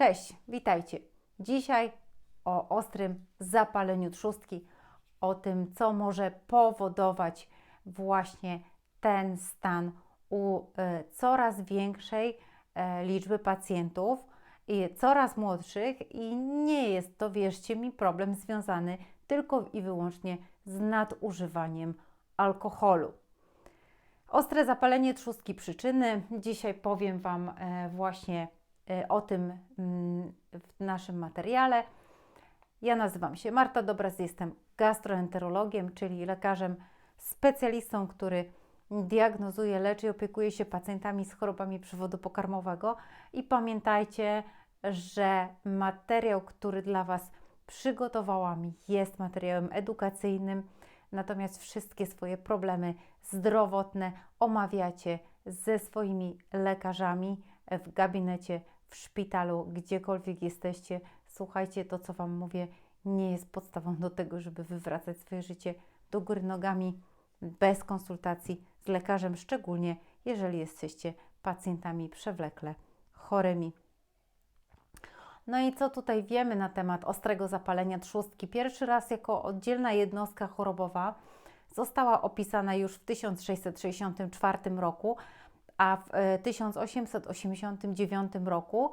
Cześć, witajcie. Dzisiaj o ostrym zapaleniu trzustki, o tym, co może powodować właśnie ten stan u e, coraz większej e, liczby pacjentów i coraz młodszych, i nie jest to, wierzcie mi, problem związany tylko i wyłącznie z nadużywaniem alkoholu. Ostre zapalenie trzustki przyczyny. Dzisiaj powiem Wam e, właśnie o tym mm, w naszym materiale. Ja nazywam się Marta Dobraz, jestem gastroenterologiem, czyli lekarzem specjalistą, który diagnozuje, leczy i opiekuje się pacjentami z chorobami przewodu pokarmowego. I pamiętajcie, że materiał, który dla Was przygotowałam, jest materiałem edukacyjnym natomiast wszystkie swoje problemy zdrowotne omawiacie ze swoimi lekarzami w gabinecie, w szpitalu, gdziekolwiek jesteście. Słuchajcie, to co Wam mówię, nie jest podstawą do tego, żeby wywracać swoje życie do góry nogami bez konsultacji z lekarzem, szczególnie jeżeli jesteście pacjentami przewlekle chorymi. No i co tutaj wiemy na temat ostrego zapalenia trzustki? Pierwszy raz jako oddzielna jednostka chorobowa została opisana już w 1664 roku, a w 1889 e, roku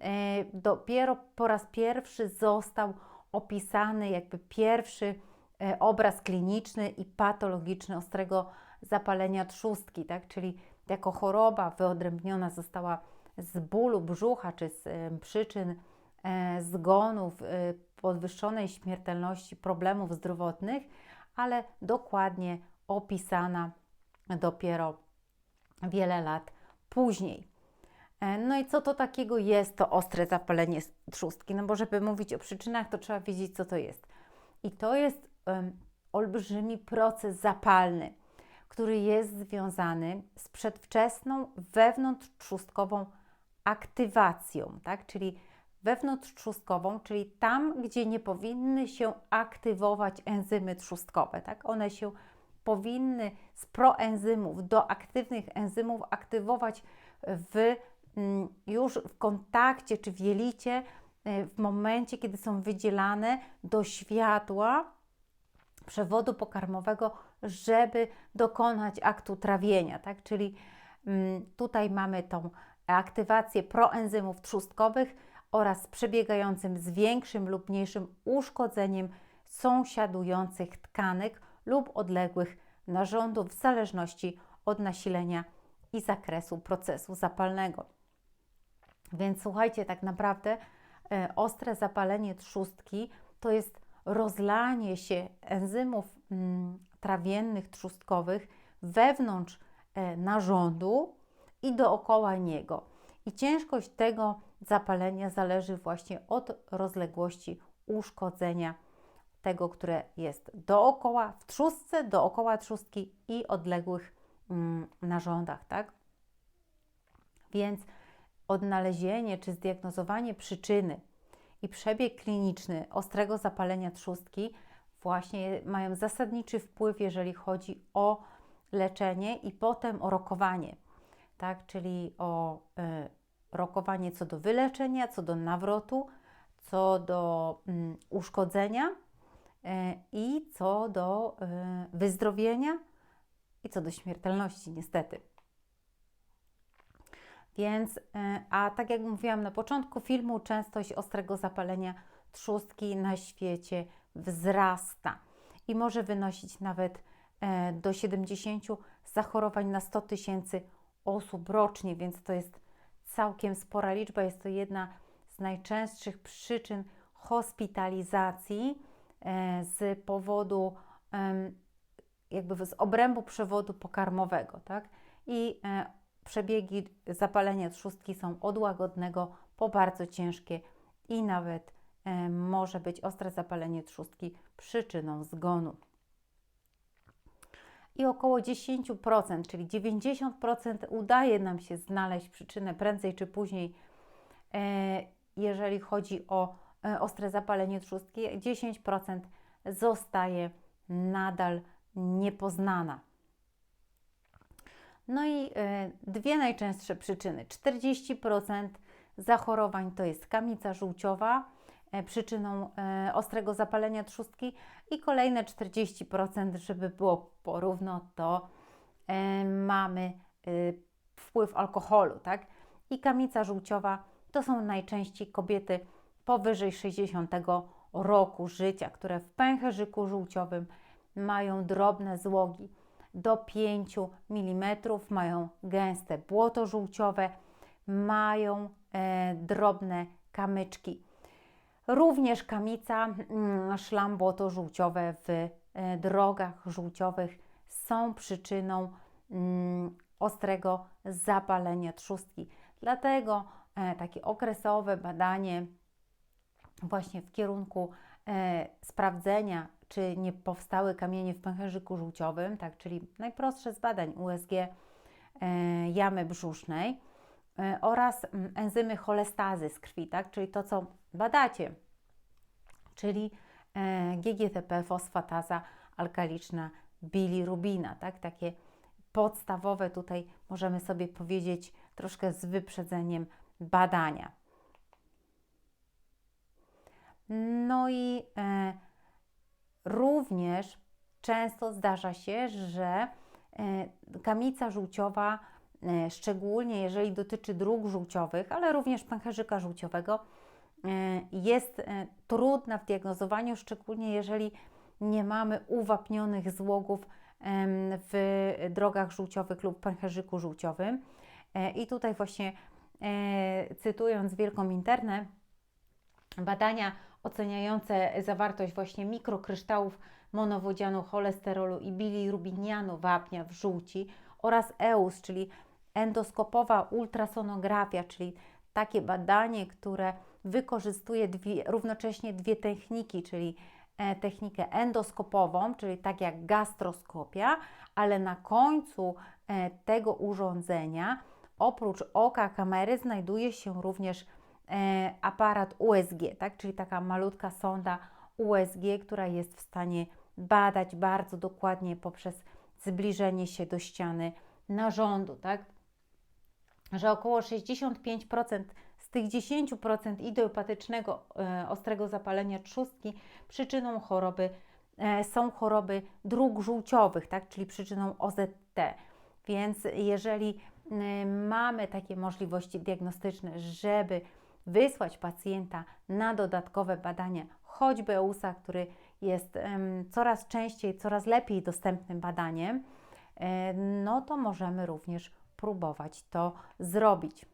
e, dopiero po raz pierwszy został opisany jakby pierwszy e, obraz kliniczny i patologiczny ostrego zapalenia trzustki, tak? czyli jako choroba wyodrębniona została z bólu brzucha czy z przyczyn zgonów, podwyższonej śmiertelności, problemów zdrowotnych, ale dokładnie opisana dopiero wiele lat później. E, no i co to takiego jest to ostre zapalenie trzustki? No bo żeby mówić o przyczynach, to trzeba wiedzieć, co to jest. I to jest um, olbrzymi proces zapalny, który jest związany z przedwczesną wewnątrztrzustkową aktywacją, tak? Czyli wewnątrztrzustkową, czyli tam, gdzie nie powinny się aktywować enzymy trzustkowe. Tak? One się powinny z proenzymów do aktywnych enzymów aktywować w, mm, już w kontakcie czy w jelicie e, w momencie, kiedy są wydzielane do światła przewodu pokarmowego, żeby dokonać aktu trawienia. Tak? Czyli mm, tutaj mamy tą aktywację proenzymów trzustkowych, oraz przebiegającym z większym lub mniejszym uszkodzeniem sąsiadujących tkanek lub odległych narządów w zależności od nasilenia i zakresu procesu zapalnego. Więc słuchajcie, tak naprawdę e, ostre zapalenie trzustki to jest rozlanie się enzymów mm, trawiennych trzustkowych wewnątrz e, narządu i dookoła niego. I ciężkość tego zapalenia zależy właśnie od rozległości uszkodzenia tego, które jest dookoła, w trzustce, dookoła trzustki i odległych mm, narządach, tak? Więc odnalezienie czy zdiagnozowanie przyczyny i przebieg kliniczny ostrego zapalenia trzustki właśnie mają zasadniczy wpływ, jeżeli chodzi o leczenie i potem o rokowanie, tak? Czyli o y, rokowanie co do wyleczenia, co do nawrotu, co do mm, uszkodzenia i co do e, wyzdrowienia i co do śmiertelności, niestety. Więc, e, a tak jak mówiłam na początku filmu, częstość ostrego zapalenia trzustki na świecie wzrasta i może wynosić nawet do 70 zachorowań na 100 tysięcy osób rocznie, więc to jest całkiem spora liczba. Jest to jedna z najczęstszych przyczyn hospitalizacji e, z powodu jakby z obrębu przewodu pokarmowego, tak? I e, przebiegi zapalenia trzustki są od łagodnego po bardzo ciężkie i nawet e, może być ostre zapalenie trzustki przyczyną zgonu i około 10%, czyli 90% udaje nam się znaleźć przyczynę prędzej czy później, e, jeżeli chodzi o e, ostre zapalenie trzustki, 10% zostaje nadal niepoznana. No i e, dwie najczęstsze przyczyny. 40% zachorowań to jest kamica żółciowa, e, przyczyną e, ostrego zapalenia trzustki i kolejne 40%, żeby było porówno, to e, mamy wpływ alkoholu, tak? I kamica żółciowa to są najczęściej kobiety powyżej 60 roku życia, które w pęcherzyku żółciowym mają drobne złogi do 5 mm, mają gęste błoto żółciowe, mają e, drobne kamyczki. Również kamica, mm, szlam błoto żółciowe w e, drogach żółciowych są przyczyną mm, ostrego zapalenia trzustki. Dlatego e, takie okresowe badanie właśnie w kierunku e, sprawdzenia, czy nie powstały kamienie w pęcherzyku żółciowym, tak, czyli najprostsze z badań USG e, jamy brzusznej e, oraz enzymy cholestazy z krwi, tak, czyli to, co badacie, czyli e, GGTP, fosfataza alkaliczna, bilirubina, tak, takie podstawowe tutaj możemy sobie powiedzieć troszkę z wyprzedzeniem badania. No i e, również często zdarza się, że e, kamica żółciowa, e, szczególnie jeżeli dotyczy dróg żółciowych, ale również pęcherzyka żółciowego, e, jest e, trudna w diagnozowaniu, szczególnie jeżeli nie mamy uwapnionych złogów w drogach żółciowych lub pęcherzyku żółciowym. E, I tutaj właśnie e, cytując Wielką Internę, badania oceniające zawartość właśnie mikrokryształów monowodzianu, cholesterolu i bilirubinianu wapnia w żółci oraz EUS, czyli endoskopowa ultrasonografia, czyli takie badanie, które wykorzystuje dwie, równocześnie dwie techniki, czyli e, technikę endoskopową, czyli tak jak gastroskopia, ale na końcu e, tego urządzenia oprócz oka kamery znajduje się również aparat USG, tak? czyli taka malutka sonda USG, która jest w stanie badać bardzo dokładnie poprzez zbliżenie się do ściany narządu, tak? że około 65% z tych 10% idiopatycznego e, ostrego zapalenia trzustki przyczyną choroby e, są choroby dróg żółciowych, tak? czyli przyczyną OZT. Więc jeżeli y, mamy takie możliwości diagnostyczne, żeby wysłać pacjenta na dodatkowe badania, choćby EUSA, który jest coraz częściej, coraz lepiej dostępnym badaniem, e, no to możemy również próbować to zrobić.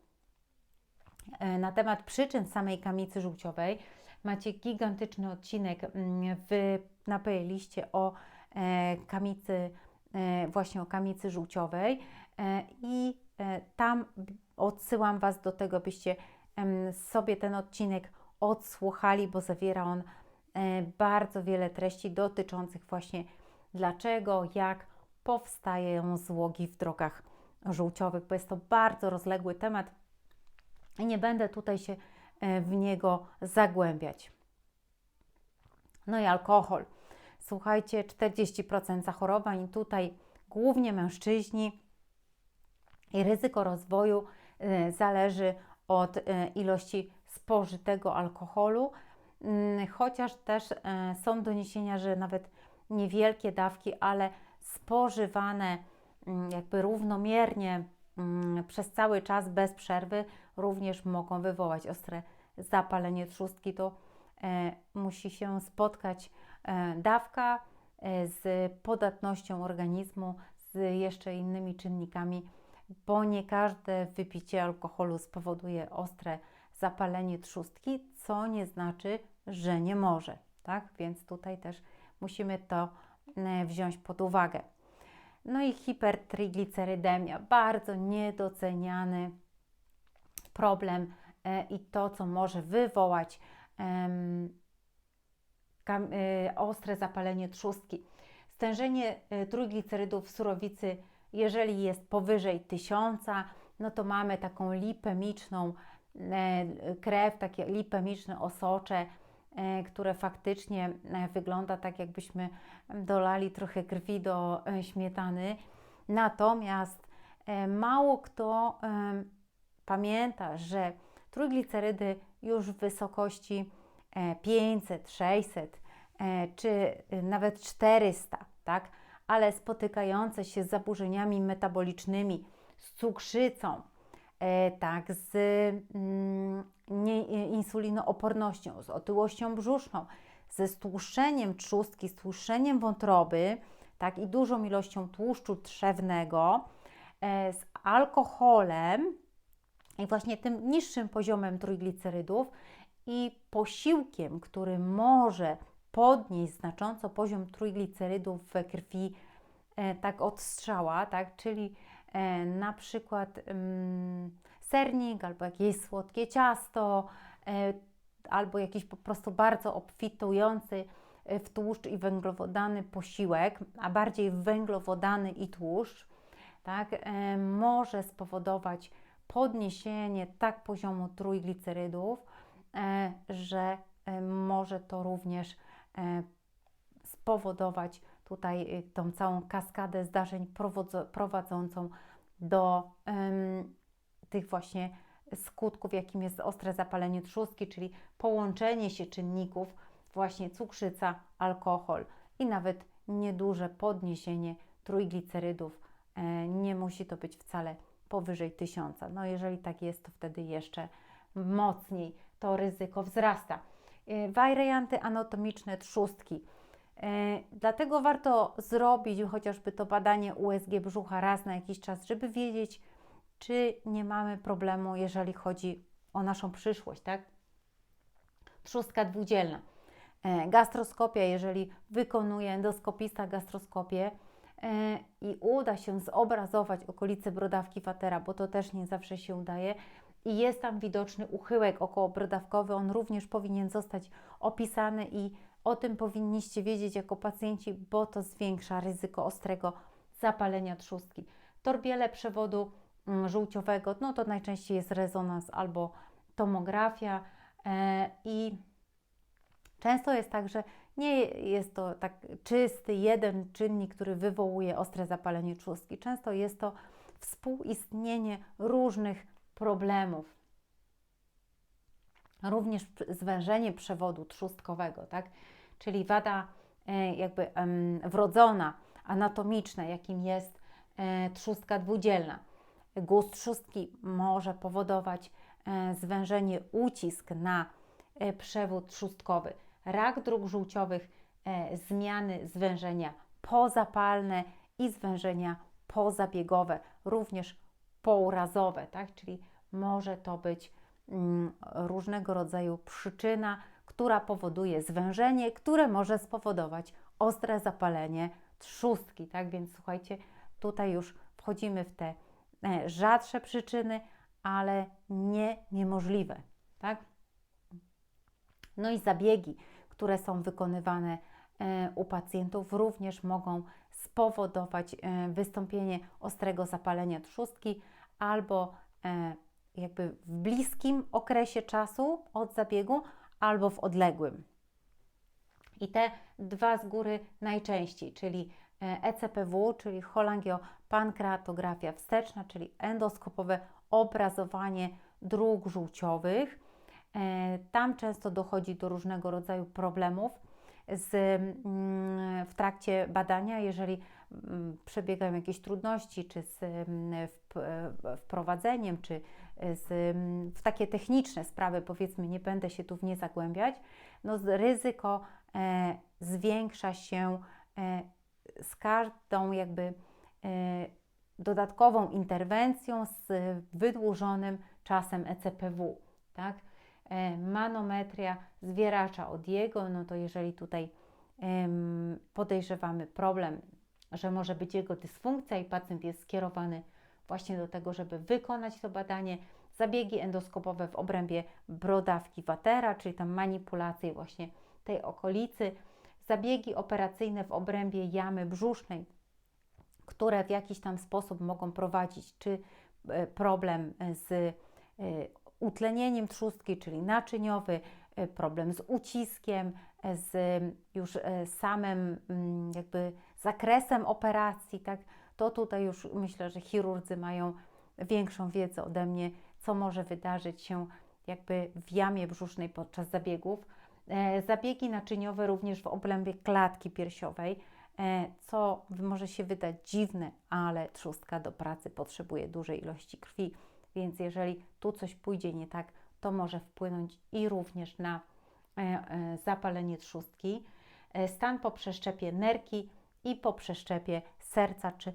E, na temat przyczyn samej kamicy żółciowej macie gigantyczny odcinek mm, w, na playliście o e, kamicy, właśnie o kamicy żółciowej i tam odsyłam Was do tego, byście sobie ten odcinek odsłuchali, bo zawiera on e, bardzo wiele treści dotyczących właśnie dlaczego, jak powstają złogi w drogach żółciowych, bo jest to bardzo rozległy temat i nie będę tutaj się e, w niego zagłębiać. No i alkohol. Słuchajcie, 40% zachorowań tutaj głównie mężczyźni i ryzyko rozwoju e, zależy od e, ilości spożytego alkoholu, mm, chociaż też e, są doniesienia, że nawet niewielkie dawki, ale spożywane mm, jakby równomiernie mm, przez cały czas bez przerwy również mogą wywołać ostre zapalenie trzustki. To e, musi się spotkać dawka z podatnością organizmu, z jeszcze innymi czynnikami bo nie każde wypicie alkoholu spowoduje ostre zapalenie trzustki, co nie znaczy, że nie może, tak? Więc tutaj też musimy to e, wziąć pod uwagę. No i hipertriglicerydemia, bardzo niedoceniany problem e, i to, co może wywołać um, ostre zapalenie trzustki. Stężenie trójglicerydów w surowicy jeżeli jest powyżej 1000, no to mamy taką lipemiczną e, krew, takie lipemiczne osocze, e, które faktycznie e, wygląda tak, jakbyśmy dolali trochę krwi do śmietany. Natomiast mało kto pamięta, że trójglicerydy już w wysokości e, 500, 600 e, czy nawet 400, tak? Ale spotykające się z zaburzeniami metabolicznymi, z cukrzycą, e, tak, z mm, nie, insulinoopornością, z otyłością brzuszną, ze stłuszczeniem trzustki, stłuszczeniem wątroby, tak, i dużą ilością tłuszczu trzewnego, e, z alkoholem i właśnie tym niższym poziomem trójglicerydów i posiłkiem, który może podnieść znacząco poziom trójglicerydów we krwi, e, tak od strzała, tak, czyli e, na przykład mm, sernik albo jakieś słodkie ciasto, e, albo jakiś po prostu bardzo obfitujący w tłuszcz i węglowodany posiłek, a bardziej węglowodany i tłuszcz, tak, może spowodować podniesienie tak poziomu trójglicerydów, że może to również spowodować tutaj y, tą całą kaskadę zdarzeń prowadzącą do tych właśnie skutków, jakim jest ostre zapalenie trzustki, czyli połączenie się czynników, właśnie cukrzyca, alkohol i nawet nieduże podniesienie trójglicerydów. E, Nie musi to być wcale powyżej 1000. No jeżeli tak jest, to wtedy jeszcze mocniej to ryzyko wzrasta. E, Warianty anatomiczne trzustki. E, Dlatego warto zrobić chociażby to badanie USG brzucha raz na jakiś czas, żeby wiedzieć, czy nie mamy problemu, jeżeli chodzi o naszą przyszłość, tak? Trzustka dwudzielna. E, Gastroskopia, jeżeli wykonuje endoskopista gastroskopię i uda się zobrazować okolice brodawki watera, bo to też nie zawsze się udaje, i jest tam widoczny uchyłek okołobrodawkowy, on również powinien zostać opisany i o tym powinniście wiedzieć jako pacjenci, bo to zwiększa ryzyko ostrego zapalenia trzustki. Torbiele przewodu mm, żółciowego, no to najczęściej jest rezonans albo tomografia e, i często jest tak, że nie jest to tak czysty jeden czynnik, który wywołuje ostre zapalenie trzustki. Często jest to współistnienie różnych problemów. Również zwężenie przewodu trzustkowego, tak? Czyli wada e, jakby wrodzona, anatomiczna, jakim jest e, trzustka dwudzielna. Guz trzustki może powodować e, zwężenie, ucisk na przewód trzustkowy. Rak dróg żółciowych, zmiany zwężenia pozapalne i zwężenia pozabiegowe, również pourazowe, tak? Czyli może to być mm, różnego rodzaju przyczyna, która powoduje zwężenie, które może spowodować ostre zapalenie trzustki, tak? Więc słuchajcie, tutaj już wchodzimy w te e, rzadsze przyczyny, ale nie niemożliwe, tak? No i zabiegi, które są wykonywane e, u pacjentów, również mogą spowodować e, wystąpienie ostrego zapalenia trzustki albo jakby w bliskim okresie czasu od zabiegu, albo w odległym. I te dwa z góry najczęściej, czyli e, ECPW, czyli cholangiopankreatografia wsteczna, czyli endoskopowe obrazowanie dróg żółciowych. E, Tam często dochodzi do różnego rodzaju problemów z, mm, w trakcie badania, jeżeli mm, przebiegają jakieś trudności, czy z mm, e, wprowadzeniem, czy z, mm, w takie techniczne sprawy, powiedzmy, nie będę się tu w nie zagłębiać, no z- ryzyko e, zwiększa się e, z każdą jakby e, dodatkową interwencją z wydłużonym czasem ECPW, tak? E, Manometria zwieracza Odiego, no to jeżeli tutaj em, podejrzewamy problem, że może być jego dysfunkcja i pacjent jest skierowany właśnie do tego, żeby wykonać to badanie, zabiegi endoskopowe w obrębie brodawki watera, czyli tam manipulacje właśnie tej okolicy, zabiegi operacyjne w obrębie jamy brzusznej, które w jakiś tam sposób mogą prowadzić czy e, problem z e, utlenieniem trzustki, czyli naczyniowy, e, problem z uciskiem, z już samym mm, jakby zakresem operacji, tak, to tutaj już myślę, że chirurdzy mają większą wiedzę ode mnie, co może wydarzyć się jakby w jamie brzusznej podczas zabiegów. E, zabiegi naczyniowe również w obrębie klatki piersiowej, e, co może się wydać dziwne, ale trzustka do pracy potrzebuje dużej ilości krwi, więc jeżeli tu coś pójdzie nie tak, to może wpłynąć i również na e, zapalenie trzustki. Stan po przeszczepie nerki i po przeszczepie serca czy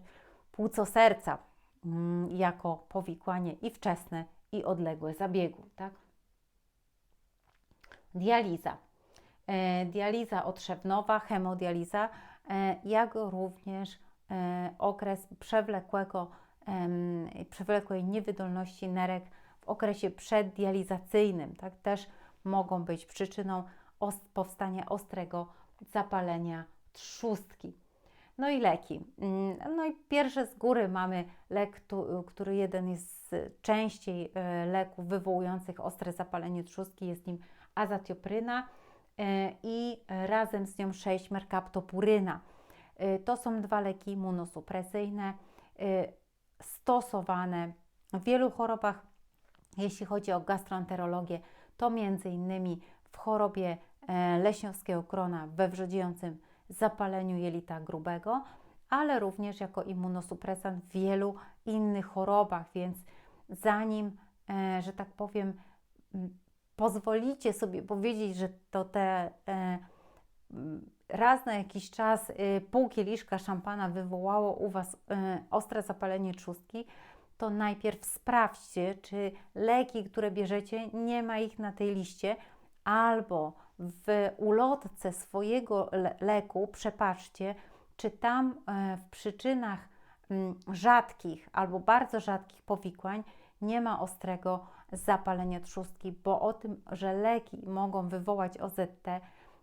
płuco-serca mm, jako powikłanie i wczesne, i odległe zabiegu. Tak? Dializa. E, dializa otrzewnowa, hemodializa, e, jak również e, okres przewlekłego, przewlekłej niewydolności nerek w okresie przeddializacyjnym. Tak? Też mogą być przyczyną powstania ostrego zapalenia trzustki. No i leki. Mm, no i pierwsze z góry mamy lek, który jeden jest z częściej e, leków wywołujących ostre zapalenie trzustki, jest nim azatiopryna e, i razem z nią 6 merkaptopuryna. E, to są dwa leki immunosupresyjne stosowane w wielu chorobach. Jeśli chodzi o gastroenterologię, to między innymi w chorobie leśniowskiego krona we wrzodziejącym zapaleniu jelita grubego, ale również jako immunosupresant w wielu innych chorobach, więc zanim, e, że tak powiem, pozwolicie sobie powiedzieć, że to te e, raz na jakiś czas e, pół kieliszka szampana wywołało u Was ostre zapalenie trzustki, to najpierw sprawdźcie, czy leki, które bierzecie, nie ma ich na tej liście, albo w ulotce swojego leku przepatrzcie, czy tam e, w przyczynach mm, rzadkich albo bardzo rzadkich powikłań nie ma ostrego zapalenia trzustki, bo o tym, że leki mogą wywołać OZT,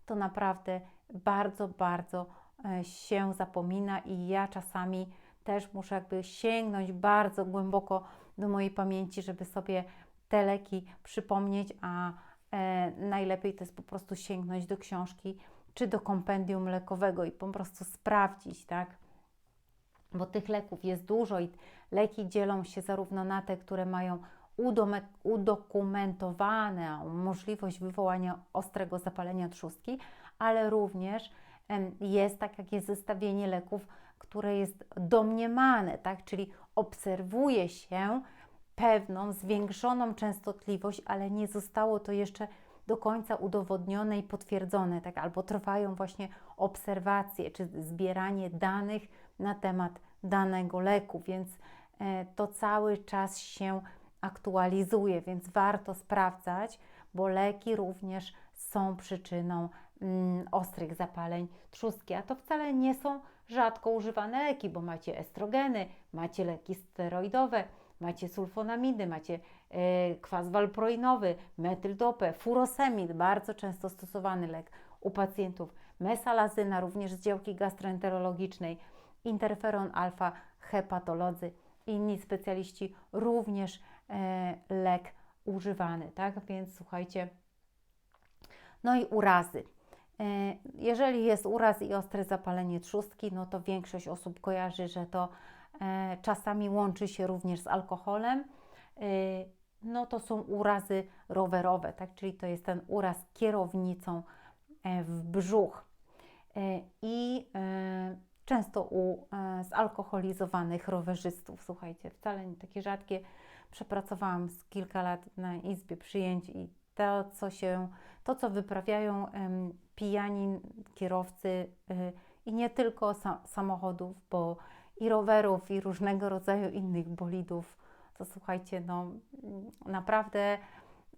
to naprawdę bardzo, bardzo e, się zapomina i ja czasami też muszę jakby sięgnąć bardzo głęboko do mojej pamięci, żeby sobie te leki przypomnieć, a najlepiej to jest po prostu sięgnąć do książki czy do kompendium lekowego i po prostu sprawdzić, tak? Bo tych leków jest dużo i leki dzielą się zarówno na te, które mają udokumentowane możliwość wywołania ostrego zapalenia trzustki, ale również jest tak, jak jest zestawienie leków, które jest domniemane, tak? Czyli obserwuje się pewną zwiększoną częstotliwość, ale nie zostało to jeszcze do końca udowodnione i potwierdzone, tak? albo trwają właśnie obserwacje czy zbieranie danych na temat danego leku, więc e, to cały czas się aktualizuje, więc warto sprawdzać, bo leki również są przyczyną mm, ostrych zapaleń trzustki, a to wcale nie są rzadko używane leki, bo macie estrogeny, macie leki steroidowe, macie sulfonamidy, macie e, kwas walproinowy, metyldopę, furosemid, bardzo często stosowany lek u pacjentów, mesalazyna, również z działki gastroenterologicznej, interferon alfa, hepatolodzy, inni specjaliści również e, lek używany, tak? Więc słuchajcie, no i urazy. E, jeżeli jest uraz i ostre zapalenie trzustki, no to większość osób kojarzy, że to czasami łączy się również z alkoholem, e, no to są urazy rowerowe, tak? czyli to jest ten uraz kierownicą e, w brzuch. I często u zalkoholizowanych rowerzystów, słuchajcie, wcale nie takie rzadkie. Przepracowałam z kilka lat na izbie przyjęć i to, co się, to, co wyprawiają pijani kierowcy i nie tylko samochodów, bo i rowerów, i różnego rodzaju innych bolidów. To słuchajcie, no naprawdę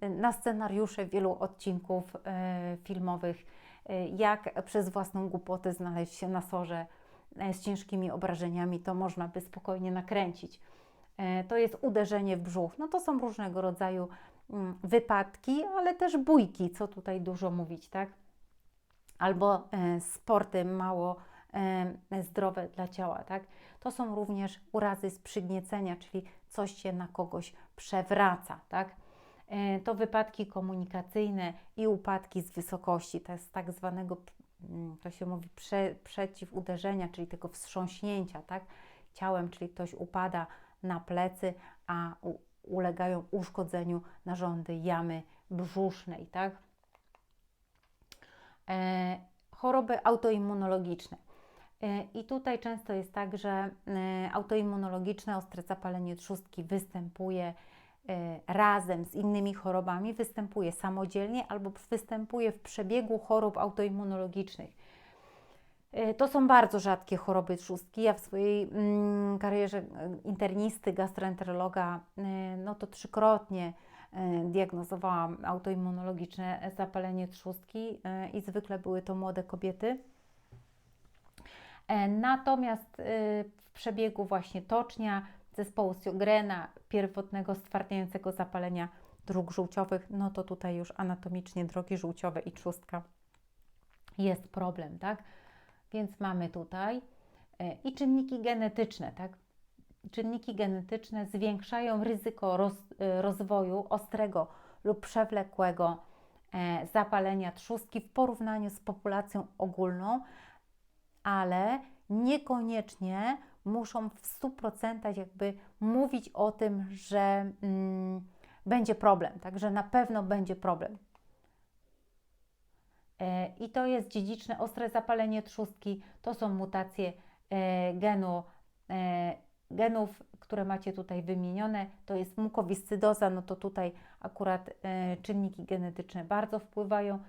na scenariusze wielu odcinków e, filmowych, e, jak przez własną głupotę znaleźć się na sorze e, z ciężkimi obrażeniami, to można by spokojnie nakręcić. E, to jest uderzenie w brzuch. No to są różnego rodzaju mm, wypadki, ale też bójki, co tutaj dużo mówić, tak? Albo e, sporty mało zdrowe dla ciała, tak? To są również urazy z przygniecenia, czyli coś się na kogoś przewraca, tak? E, to wypadki komunikacyjne i upadki z wysokości, to jest tak zwanego, mm, to się mówi prze, przeciw uderzenia, czyli tego wstrząśnięcia, tak? Ciałem, czyli ktoś upada na plecy, a ulegają uszkodzeniu narządy jamy brzusznej, tak? E, choroby autoimmunologiczne. E, I tutaj często jest tak, że e, autoimmunologiczne ostre zapalenie trzustki występuje e, razem z innymi chorobami, występuje samodzielnie albo występuje w przebiegu chorób autoimmunologicznych. To są bardzo rzadkie choroby trzustki. Ja w swojej mm, karierze internisty, gastroenterologa, no to trzykrotnie diagnozowałam autoimmunologiczne zapalenie trzustki i zwykle były to młode kobiety. E, Natomiast e, w przebiegu właśnie tocznia, zespołu Sjogrena, pierwotnego stwardniającego zapalenia dróg żółciowych, no to tutaj już anatomicznie drogi żółciowe i trzustka jest problem, tak? Więc mamy tutaj e, i czynniki genetyczne, tak? Czynniki genetyczne zwiększają ryzyko roz, e, rozwoju ostrego lub przewlekłego e, zapalenia trzustki w porównaniu z populacją ogólną, ale niekoniecznie muszą w 100% jakby mówić o tym, że mm, będzie problem, tak? Że na pewno będzie problem. E, I to jest dziedziczne ostre zapalenie trzustki. To są mutacje e, genu, e, genów, które macie tutaj wymienione. To jest mukowiscydoza, no to tutaj akurat e, czynniki genetyczne bardzo wpływają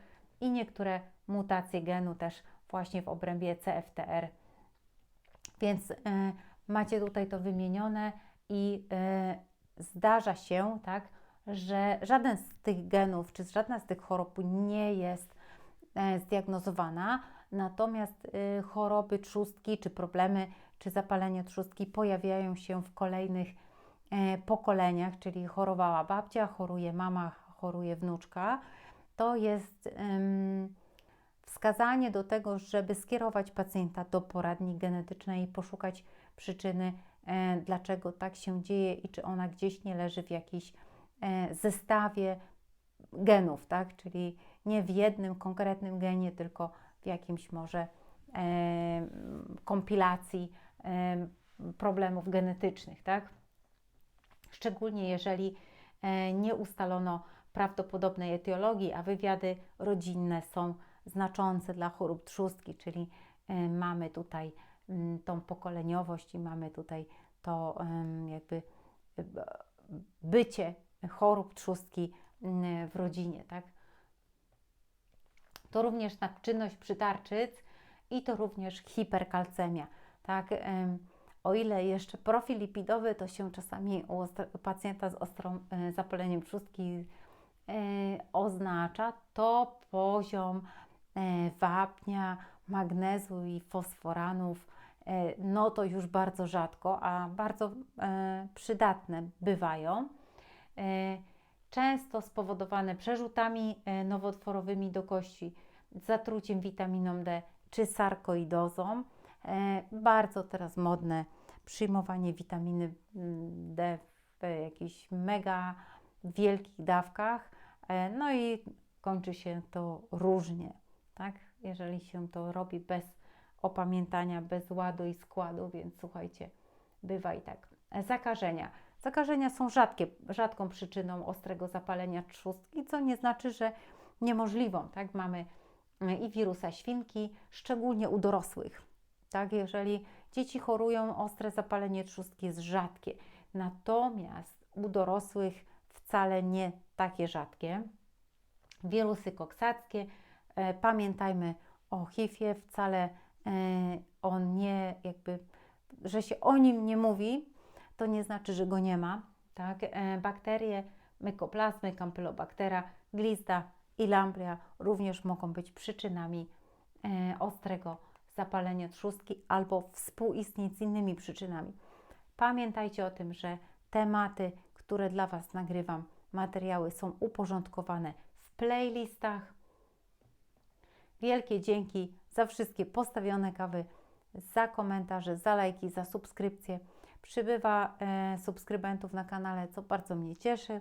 i niektóre mutacje genu też właśnie w obrębie CFTR. Więc e, macie tutaj to wymienione i e, zdarza się, tak, że żaden z tych genów, czy żadna z tych chorób nie jest e, zdiagnozowana, natomiast e, choroby trzustki, czy problemy, czy zapalenie trzustki pojawiają się w kolejnych e, pokoleniach, czyli chorowała babcia, choruje mama, choruje wnuczka. To jest em, wskazanie do tego, żeby skierować pacjenta do poradni genetycznej i poszukać przyczyny, e, dlaczego tak się dzieje i czy ona gdzieś nie leży w jakiejś e, zestawie genów, tak? Czyli nie w jednym konkretnym genie, tylko w jakimś może e, kompilacji problemów genetycznych, tak? Szczególnie jeżeli nie ustalono prawdopodobnej etiologii, a wywiady rodzinne są znaczące dla chorób trzustki, czyli e, mamy tutaj mm, tą pokoleniowość i mamy tutaj to jakby b- bycie chorób trzustki mm, w rodzinie, tak? To również nadczynność przytarczyc i to również hiperkalcemia, tak? O ile jeszcze profil lipidowy to się czasami u pacjenta z ostrym e, zapaleniem trzustki oznacza, to poziom wapnia, magnezu i fosforanów, e, no to już bardzo rzadko, a bardzo e, przydatne bywają. E, Często spowodowane przerzutami e, nowotworowymi do kości, zatruciem witaminą D czy sarkoidozą. E, Bardzo teraz modne przyjmowanie witaminy mm, D w jakichś mega wielkich dawkach. E, No i kończy się to różnie, tak? Jeżeli się to robi bez opamiętania, bez ładu i składu, więc słuchajcie, bywa i tak. E, Zakażenia. Zakażenia są rzadkie, rzadką przyczyną ostrego zapalenia trzustki, co nie znaczy, że niemożliwą, tak? Mamy e, i wirusa świnki, szczególnie u dorosłych, tak? Jeżeli dzieci chorują, ostre zapalenie trzustki jest rzadkie, natomiast u dorosłych wcale nie takie rzadkie. Wirusy koksackie, pamiętajmy o HIV-ie, wcale e, on nie jakby, że się o nim nie mówi, to nie znaczy, że go nie ma. Tak? E, bakterie, mykoplazmy, campylobactera, glizda i lamblia również mogą być przyczynami e, ostrego zapalenia trzustki albo współistnieć z innymi przyczynami. Pamiętajcie o tym, że tematy, które dla Was nagrywam, materiały są uporządkowane w playlistach. Wielkie dzięki za wszystkie postawione kawy, za komentarze, za lajki, za subskrypcje. Przybywa e, subskrybentów na kanale, co bardzo mnie cieszy.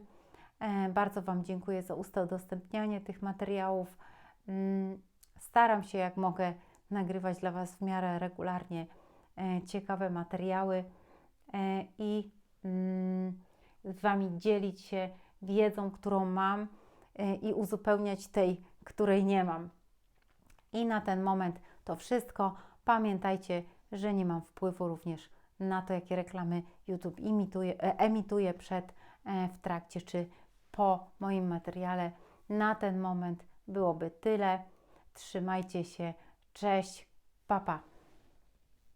E, bardzo Wam dziękuję za udostępnianie tych materiałów. Mm, Staram się, jak mogę, nagrywać dla Was w miarę regularnie e, ciekawe materiały. E, I mm, z Wami dzielić się wiedzą, którą mam y, i uzupełniać tej, której nie mam. I na ten moment to wszystko. Pamiętajcie, że nie mam wpływu również na to, jakie reklamy YouTube imituje, e, emituje przed, e, w trakcie czy po moim materiale. Na ten moment byłoby tyle. Trzymajcie się. Cześć. Pa, pa.